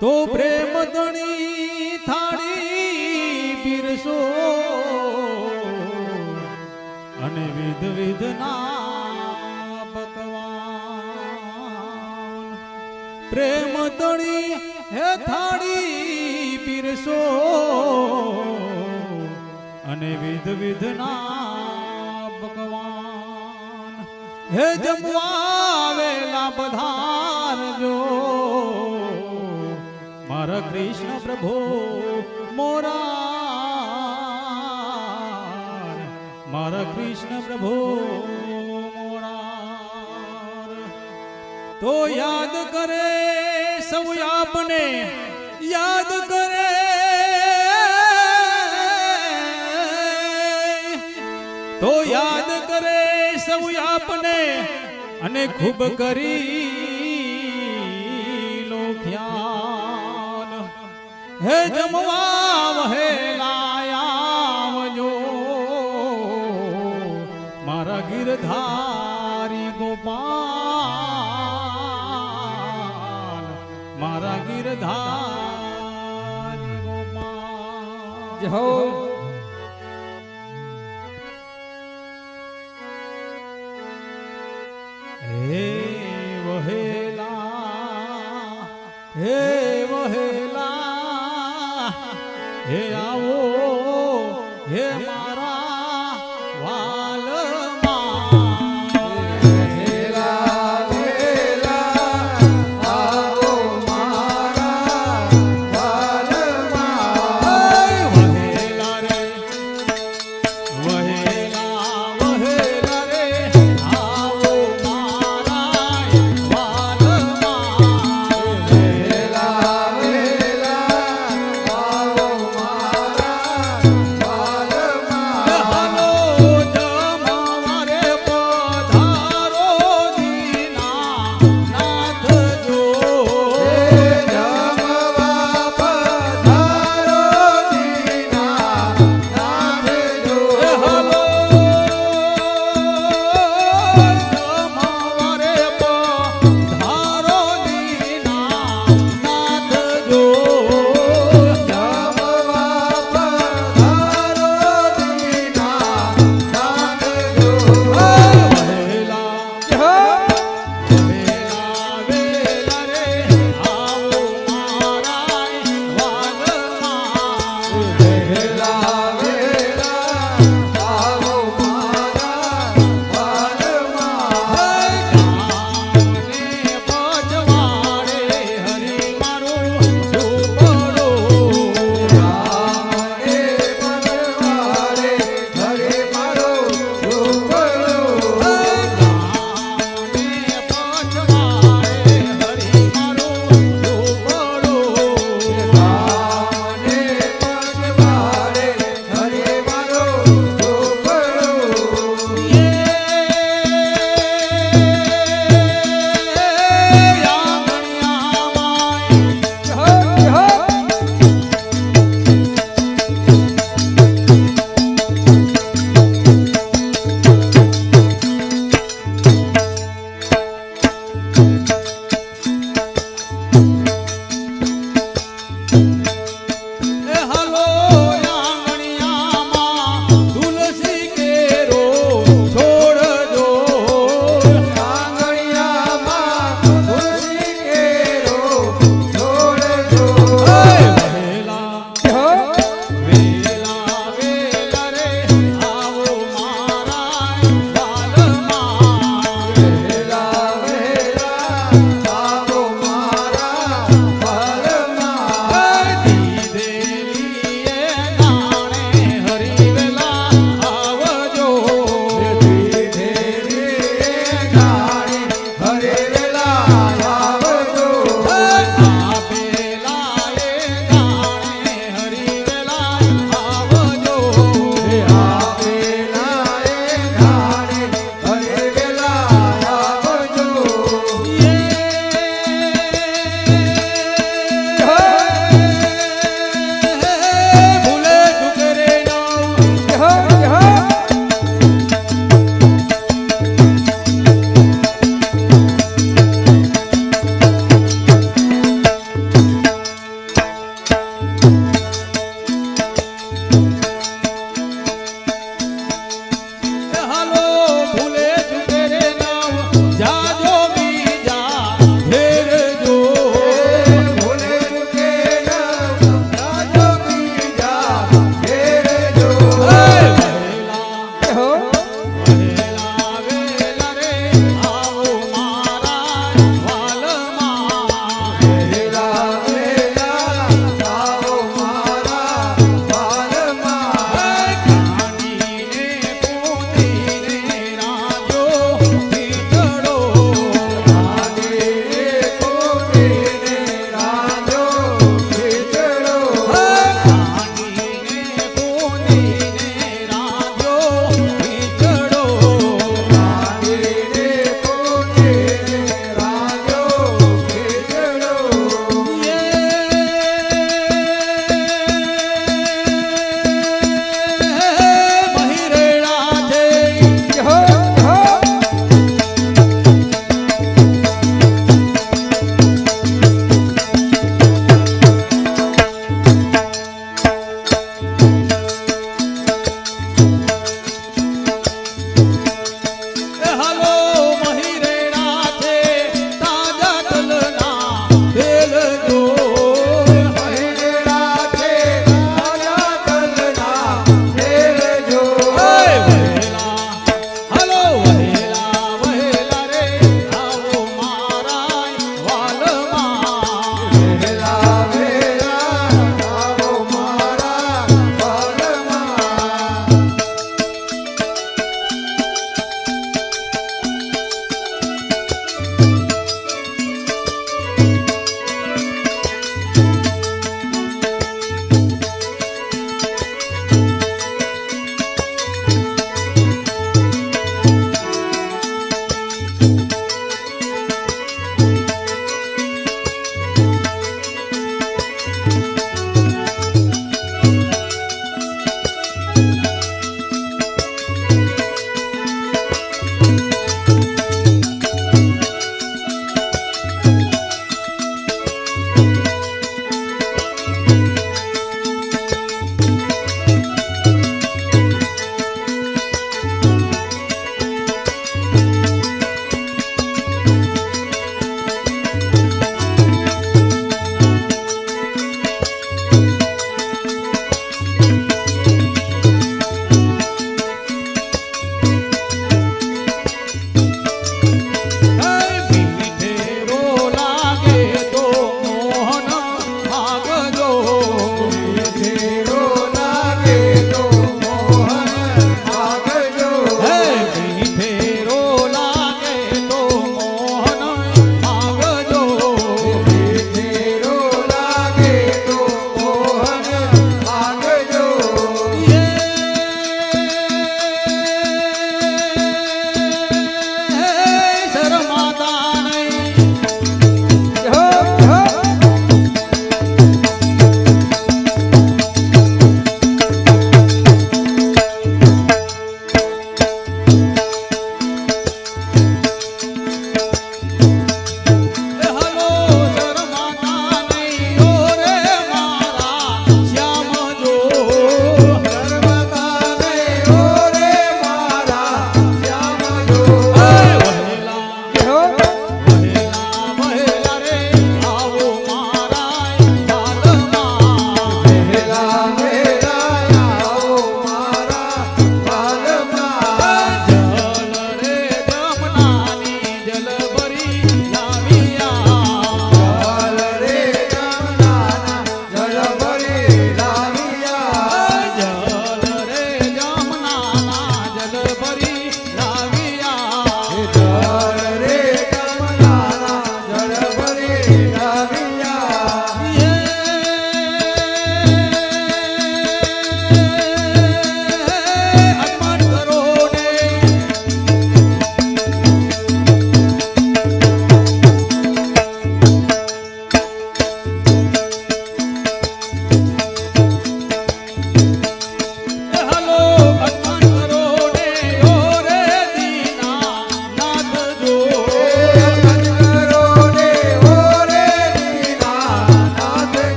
તો પ્રેમ ધણી થાળી પીરસો અને વિધ વિધના પ્રેમ ધણી હે થાળી પીરસો. અને વિધ વિધના ભગવાન હે જમવા વેલા પધારજો. મારા કૃષ્ણ પ્રભુ, મોરા. મારા કૃષ્ણ પ્રભુ તો યાદ કરે સૌ આપને, યાદ કરે. તો યાદ કરે સૌ આપને અને ખૂબ કરી લો ખ્યાલ. હે જમવા વહેલાયાવજો Jehovah.